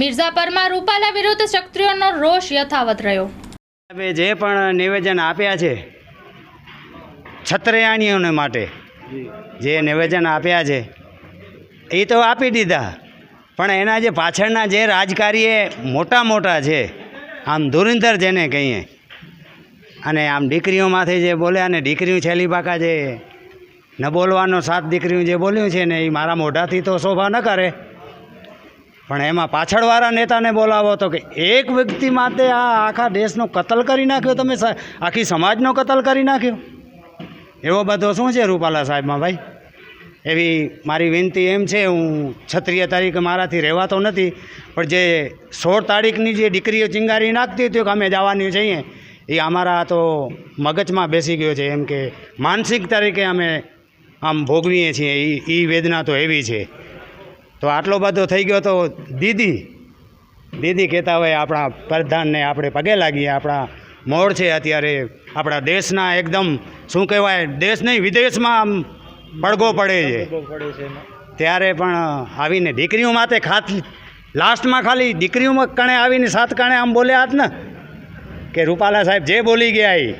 મિર્ઝાપરમાં રૂપાલા વિરુદ્ધ ક્ષત્રિયોનો રોષ યથાવત રહ્યો. જે પણ નિવેદન આપ્યા છે છત્રયાણીઓને માટે, જે નિવેદન આપ્યા છે, એ તો આપી દીધા. પણ એના જે પાછળના જે રાજકારી એ મોટા મોટા છે, આમ ધુરિંધર જેને કહીએ, અને આમ દીકરીઓમાંથી જે બોલ્યા ને દીકરીઓ છેલ્લી પાકા જે ન બોલવાનો સાત દીકરીઓ જે બોલ્યું છે ને, એ મારા મોઢાથી તો શોભા ન કરે. પણ એમાં પાછળવાળા નેતાને બોલાવો તો કે એક વ્યક્તિ માટે આ આખા દેશનો કતલ કરી નાખ્યો તમે આખી સમાજનો કતલ કરી નાખ્યો. એવો બધો શું છે રૂપાલા સાહેબમાં ભાઈ? એવી મારી વિનંતી એમ છે, હું છત્રીય તારીખે મારાથી રહેવાતો નથી, પણ જે સોળ તારીખની જે દીકરીઓ ચિંગારી નાખતી હતી કે અમે જવાની છીએ, એ અમારા તો મગજમાં બેસી ગયો છે એમ કે માનસિક તરીકે અમે આમ ભોગવીએ છીએ એ એ વેદના તો એવી છે. તો આટલો બધો થઈ ગયો તો દીદી દીદી કહેતા હોય આપણા પ્રધાનને આપણે પગે લાગીએ આપણા મોડ છે અત્યારે આપણા દેશના એકદમ શું કહેવાય દેશ નહીં વિદેશમાં આમ પડઘો પડે છે. ત્યારે પણ આવીને દીકરીઓ માટે ખાત લાસ્ટમાં ખાલી દીકરીઓમાં કણે આવીને સાત કણે આમ બોલ્યા જ ને કે રૂપાલા સાહેબ જે બોલી ગયા એ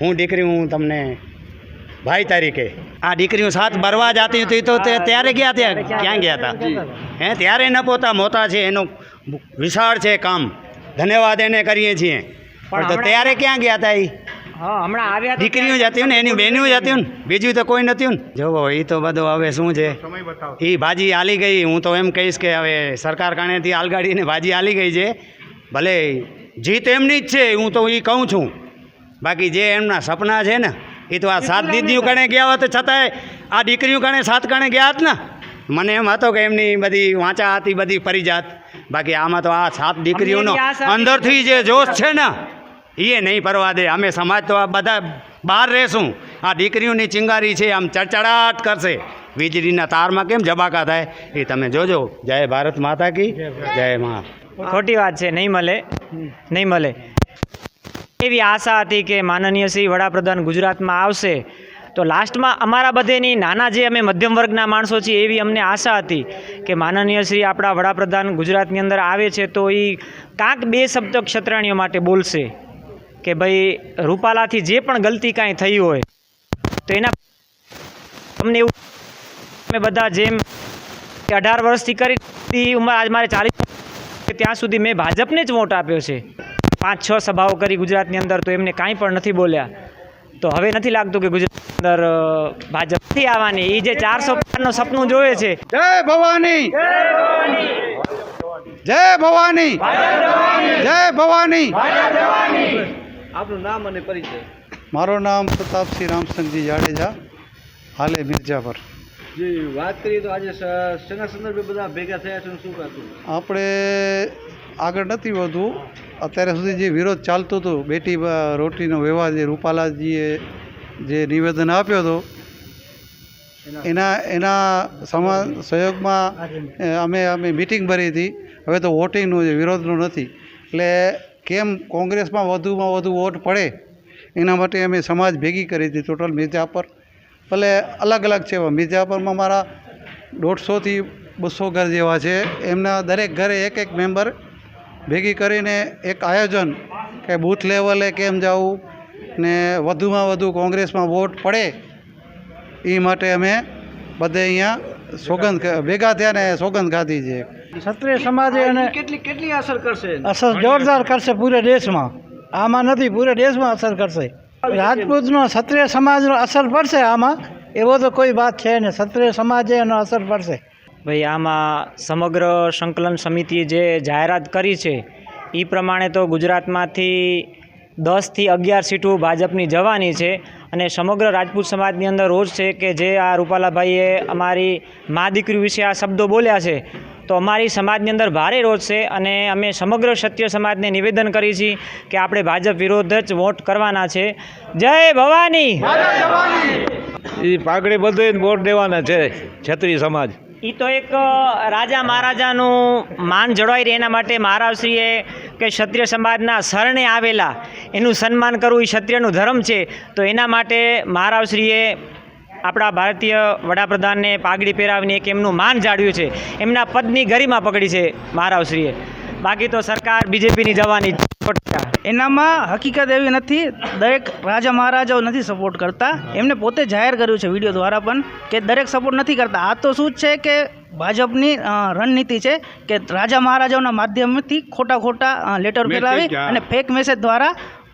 હું દીકરી હું તમને ભાઈ તરીકે આ દીકરીઓ સાથ બરવા જતી હતી તો તે ત્યારે ગયા ત્યાં? ક્યાં ગયા હતા હે ત્યારે ન પોતા મોતા છે એનો વિશાળ છે કામ. ધન્યવાદ એને કરીએ છીએ. પણ તો ત્યારે ક્યાં ગયા હતા એ હા હમણાં આવ્યા દીકરીઓ જતી ને એની બહેનીઓ જતી ને બીજું તો કોઈ નથી ને જોવો એ તો બધું હવે શું છે? એ ભાજી આલી ગઈ હું તો એમ કહીશ કે હવે સરકાર કારણેથી આલગાડીને ભાજી આલી ગઈ છે. ભલે જીત એમની જ છે હું તો એ કહું છું. બાકી જે એમના સપના છે ને એ તો આ સાત દીદીઓ કણે ગયા હોત છતાંય આ દીકરીઓ કણે સાત કણે ગયા જ ને? મને એમ હતો કે એમની બધી વાંચા હતી બધી પરિજાત બાકી આમાં તો આ સાત દીકરીઓનો હતી. અંદરથી જે જોશ છે ને એ નહીં પરવા દે. અમે સમાજ તો આ બધા બહાર રહેશું. આ દીકરીઓની ચિંગારી છે આમ ચડચડાટ કરશે. વીજળીના તારમાં કેમ જબાકા થાય? એ તમે જોજો. જય ભારત માતા કી. જય મા. ખોટી વાત છે. નહીં મળે. નહીં મળે. એવી આશા હતી કે માનનીય શ્રી વડાપ્રધાન ગુજરાતમાં આવશે. તો લાસ્ટમાં અમારા બધેની નાના જે અમે મધ્યમ વર્ગના માણસો છીએ એવી અમને આશા હતી કે માનનીય શ્રી આપણા વડાપ્રધાન ગુજરાતની અંદર આવે છે તો એ કાંક બે શબ્દ ક્ષત્રાણીઓ માટે બોલશે કે ભાઈ રૂપાલાથી જે પણ ગલતી કાંઈ થઈ હોય, તો એના અમને એવું અમે બધા જેમ કે અઢાર વર્ષથી કરી ઉંમર આજ મારે ચાલીસ ત્યાં સુધી મેં ભાજપને જ વોટ આપ્યો છે. પાંચ છ સભાઓ કરી ગુજરાતની અંદર તો એમને કાંઈ પણ નથી બોલ્યા. તો હવે નથી લાગતું કે ગુજરાતની અંદર ભાજપ નથી આવવાની. એ જે ચારસો પારનું સપનું જોવે છે. જય ભવાની! જય ભવાની! જય ભવાની! આપનું નામ અને પરિચય. મારું નામ પ્રતાપસિંહ રામસંગજી જાડેજા હાલે મિર્જાપર જી વાત કરીએ તો આજે શેના સંદર્ભે બધા ભેગા થયા છે શું કરતું આપણે આગળ નથી વધવું. અત્યારે સુધી જે વિરોધ ચાલતો હતો, બેટી રોટીનો વ્યવહાર જે રૂપાલાજીએ જે નિવેદન આપ્યો હતો, એના એના સમા, સહયોગમાં અમે અમે મિટિંગ ભરી હતી. હવે તો વોટિંગનું છે વિરોધનું નથી. એટલે કેમ કોંગ્રેસમાં વધુમાં વધુ વોટ પડે? એના માટે અમે સમાજ ભેગી કરી હતી ટોટલ મિર્જાપર ભલે અલગ અલગ છે મિર્જાપરમાં મારા દોઢસોથી બસો ઘર જેવા છે. એમના દરેક ઘરે એક એક મેમ્બર ભેગી કરીને એક આયોજન કે બૂથ લેવલે કેમ જવું ને વધુમાં વધુ કોંગ્રેસમાં વોટ પડે એ માટે અમે બધે અહીંયા સોગંદ ભેગા થયા ને સોગંદ ખાધી છે ક્ષત્રિય સમાજે એને કેટલી કેટલી અસર કરશે? અસર જોરદાર કરશે પૂરે દેશમાં. આમાં નથી પૂરે દેશમાં અસર કરશે. રાજપૂતનો ક્ષત્રિય સમાજનો અસર પડશે આમાં એવો તો કોઈ વાત છે નહીં. ક્ષત્રિય સમાજે એનો અસર પડશે. ભાઈ, આમાં સમગ્ર સંકલન સમિતિએ જે જાહેરાત કરી છે, એ પ્રમાણે તો ગુજરાતમાંથી દસથી અગિયાર સીટો ભાજપની જવાની છે અને સમગ્ર રાજપૂત સમાજની અંદર રોજ છે કે જે આ રૂપાલાભાઈએ અમારી મા દીકરી વિશે આ શબ્દો બોલ્યા છે, તો અમારી સમાજની અંદર ભારે રોષ છે અને અમે સમગ્ર સત્ય સમાજને નિવેદન કરી છીએ કે આપણે ભાજપ વિરોધ જ વોટ કરવાના છે. જય ભવાની! એ પાઘડી બધે વોટ દેવાના છે છત્રી સમાજ. એ તો એક રાજા મહારાજાનું માન જળવાઈ રહે એના માટે મહારાજશ્રીએ કે ક્ષત્રિય સમાજના શરણે આવેલા, એનું સન્માન કરવું એ ક્ષત્રિયનું ધર્મ છે, તો એના માટે મહારાજશ્રીએ આપણા ભારતીય વડાપ્રધાનને પાઘડી પહેરાવીને એક એમનું માન જાળવ્યું છે. એમના પદની ગરિમા પકડી છે મહારાવશ્રીએ. બાકી તો સરકાર બીજેપીની જવાની ટકા. એનામાં હકીકત એવી નથી દરેક રાજા મહારાજાઓ નથી સપોર્ટ કરતા. એમને પોતે જાહેર કર્યું છે વીડિયો દ્વારા પણ કે દરેક સપોર્ટ નથી કરતા. આ તો શું છે કે ભાજપની રણનીતિ છે કે રાજા મહારાજાઓના માધ્યમથી ખોટા ખોટા લેટર ફેલાવી અને ફેક મેસેજ દ્વારા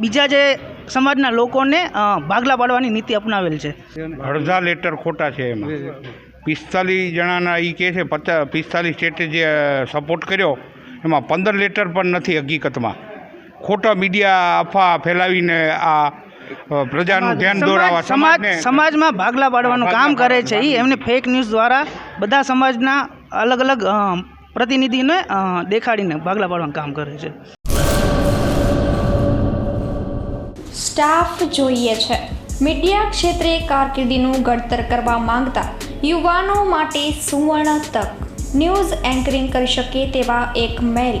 બીજા જે સમાજના લોકોને ભાગલા પાડવાની નીતિ અપનાવેલ છે. અડધા લેટર ખોટા છે એમાં. પિસ્તાલીસ જણાના એ કહે છે પચાસ પિસ્તાલીસ સ્ટેટે જે સપોર્ટ કર્યો એમાં પંદર લેટર પણ નથી હકીકતમાં. ખોટા મીડિયા અફવા ફેલાવીને આ પ્રજાનું ધ્યાન દોરાવા સમાજ સમાજમાં ભાગલા પાડવાનું કામ કરે છે એ એમને ફેક ન્યૂઝ દ્વારા બધા સમાજના અલગ અલગ અ, પ્રતિનિધિને અ, દેખાડીને ભાગલા પાડવાનું કામ કરે છે. સ્ટાફ જોઈએ છે. મીડિયા ક્ષેત્રે કારકિર્દીનું ઘડતર કરવા માંગતા યુવાનો માટે સુવર્ણ તક. ન્યૂઝ એન્કરિંગ કરી શકે તેવા એક મેલ.